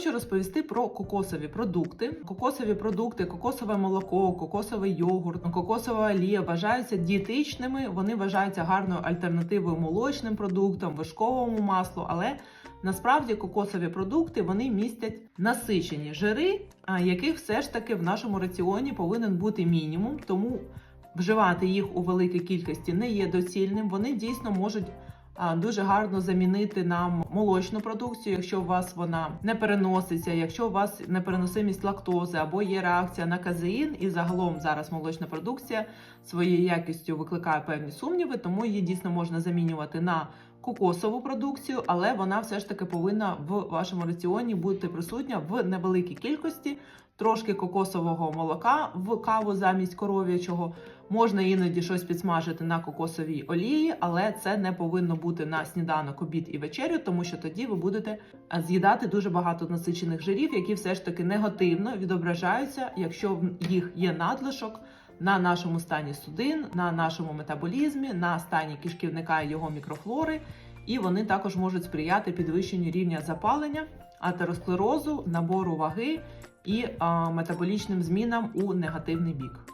хочу розповісти про кокосові продукти. Кокосові продукти, кокосове молоко, кокосовий йогурт, кокосова олія вважаються дієтичними. Вони вважаються гарною альтернативою молочним продуктам, вишковому маслу, але насправді кокосові продукти вони містять насичені жири, яких все ж таки в нашому раціоні повинен бути мінімум. Тому вживати їх у великій кількості не є доцільним. Вони дійсно можуть дуже гарно замінити нам молочну продукцію, якщо у вас вона не переноситься, якщо у вас непереносимість лактози або є реакція на казеїн, і загалом зараз молочна продукція своєю якістю викликає певні сумніви, тому її дійсно можна замінювати на кокосову продукцію, але вона все ж таки повинна в вашому раціоні бути присутня в невеликій кількості. Трошки кокосового молока в каву замість коров'ячого. Можна іноді щось підсмажити на кокосовій олії, але це не повинно бути на сніданок, обід і вечерю, тому що тоді ви будете з'їдати дуже багато насичених жирів, які все ж таки негативно відображаються, якщо в їх є надлишок на нашому стані судин, на нашому метаболізмі, на стані кишківника і його мікрофлори, і вони також можуть сприяти підвищенню рівня запалення, атеросклерозу, набору ваги і а, метаболічним змінам у негативний бік.